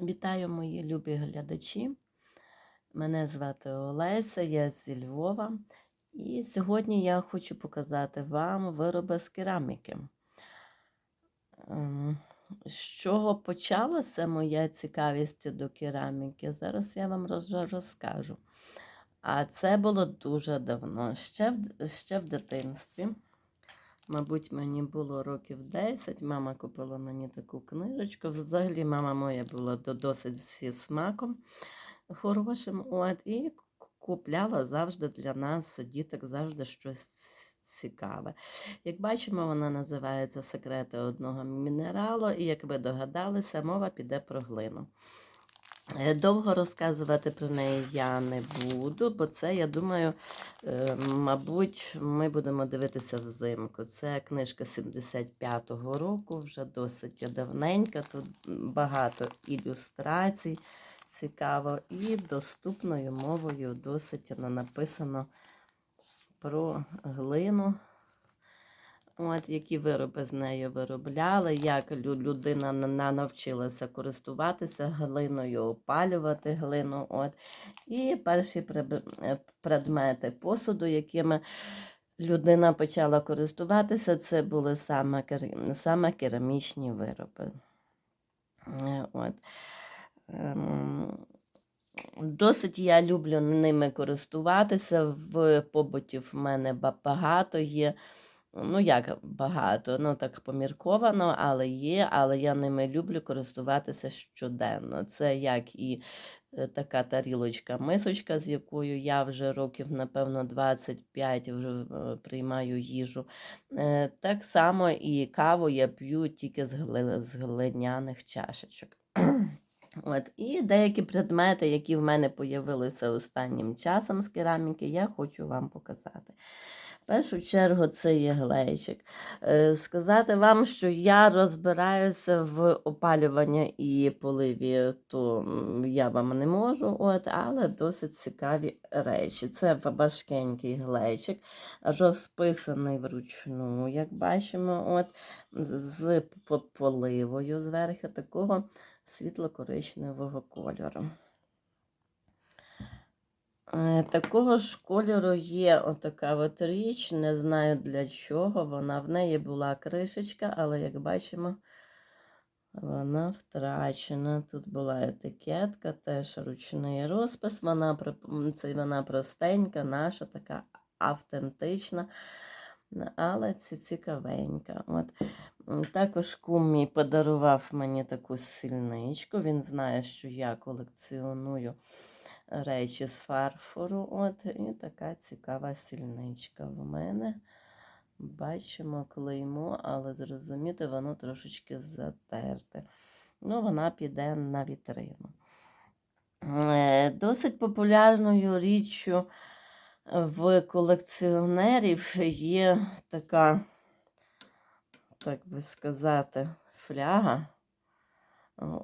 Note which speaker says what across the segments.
Speaker 1: Вітаю, мої любі глядачі. Мене звати Олеся, я зі Львова. І сьогодні я хочу показати вам вироби з кераміки. Ем, З чого почалася моя цікавість до кераміки? Зараз я вам розкажу. А це було дуже давно, ще в, ще в дитинстві. Мабуть, мені було років 10. Мама купила мені таку книжечку. Взагалі, мама моя була досить зі смаком хорошим. От, і купляла завжди для нас, діток, завжди щось цікаве. Як бачимо, вона називається Секрети одного мінералу, і як ви догадалися, мова піде про глину. Е, Довго розказувати про неї я не буду, бо це, я думаю, е, мабуть, ми будемо дивитися взимку. Це книжка 75-го року, вже досить давненька. Тут багато ілюстрацій, цікаво, і доступною мовою досить вона написано про глину. Які вироби з нею виробляли, як людина на- на- навчилася користуватися глиною, опалювати глину. От. І перші е, предмети посуду, якими людина почала користуватися, це були саме, саме керамічні вироби. Е, От. Ем, Досить я люблю ними користуватися. В побуті в мене багато є. Ну, як багато, ну так помірковано, але є, але я ними люблю користуватися щоденно. Це як і е, така тарілочка, мисочка, з якою я вже років, напевно, 25 вже е, приймаю їжу. Е, Так само і каву я п'ю тільки з, гли, з глиняних чашечок. От, і деякі предмети, які в мене появилися останнім часом з кераміки, я хочу вам показати. В першу чергу це є глечик. Е, Сказати вам, що я розбираюся в опалюванні і поливі, то я вам не можу, от, але досить цікаві речі. Це важкенький глечик, розписаний вручну, як бачимо, от, з поливою зверху такого світло-коричневого кольору. Е, Такого ж кольору є отака от річ, не знаю для чого. Вона в неї була кришечка, але як бачимо, вона втрачена. Тут була етикетка, теж ручний розпис. Вона, це вона простенька, наша, така автентична, але це цікавенька. От. Також кум мій подарував мені таку сільничку. Він знає, що я колекціоную речі з фарфору. От, і така цікава сільничка в мене. Бачимо клеймо, але зрозуміти, воно трошечки затерте. Ну, вона піде на вітрину. Е, Досить популярною річчю в колекціонерів є така, так би сказати, фляга.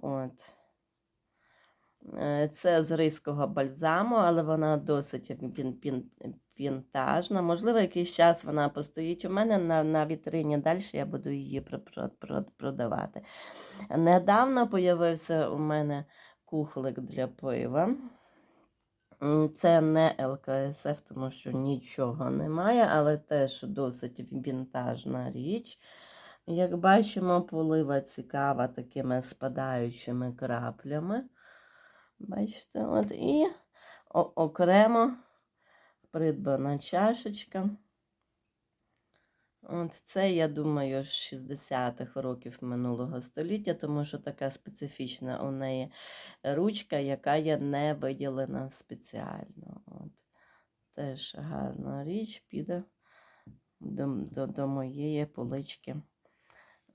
Speaker 1: От. Е, Це з ризького бальзаму, але вона досить він, він, вінтажна. Можливо, якийсь час вона постоїть у мене на, на вітрині, далі я буду її про- про- про- продавати. Недавно появився у мене кухлик для пива. Це не ЛКСФ, тому що нічого немає, але теж досить вінтажна річ. Як бачимо, полива цікава такими спадаючими краплями. Бачите, от і окремо придбана чашечка. От це, я думаю, з 60-х років минулого століття, тому що така специфічна у неї ручка, яка є не виділена спеціально. От. Теж гарна річ піде до, до, до моєї полички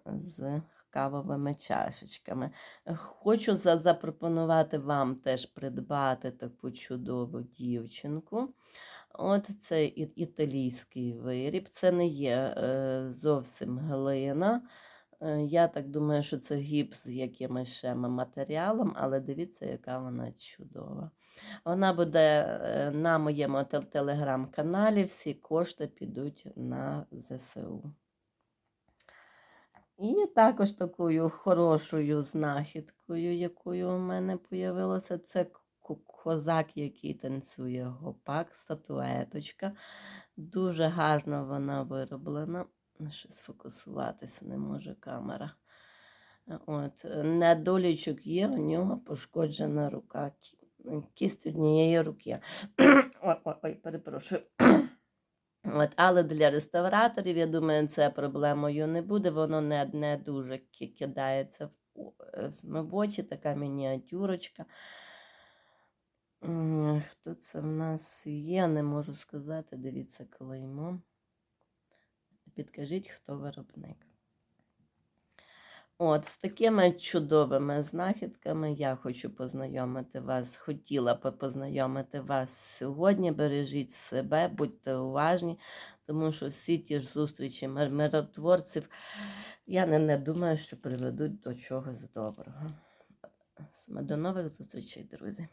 Speaker 1: з кавовими чашечками. Хочу запропонувати вам теж придбати таку чудову дівчинку. От це італійський виріб. Це не є е, зовсім глина. Е, Я так думаю, що це гіпс з якимось ще матеріалом, але дивіться, яка вона чудова. Вона буде е, на моєму телеграм-каналі. Всі кошти підуть на ЗСУ. І також такою хорошою знахідкою, якою у мене появилося, це козак, який танцює гопак, статуеточка. Дуже гарно вона вироблена. Щось сфокусуватися не може камера. От, недолічок є, у нього пошкоджена рука, кість однієї руки. ой, ой, ой, перепрошую. От, але для реставраторів, я думаю, це проблемою не буде. Воно не, не дуже кидається в, е, с- в очі, така мініатюрочка. Хто це в нас є? Не можу сказати. Дивіться клеймо. Підкажіть, хто виробник. От, з такими чудовими знахідками я хочу познайомити вас, хотіла би познайомити вас сьогодні. Бережіть себе, будьте уважні, тому що всі ті ж зустрічі миротворців, я не, не думаю, що приведуть до чогось доброго. До нових зустрічей, друзі.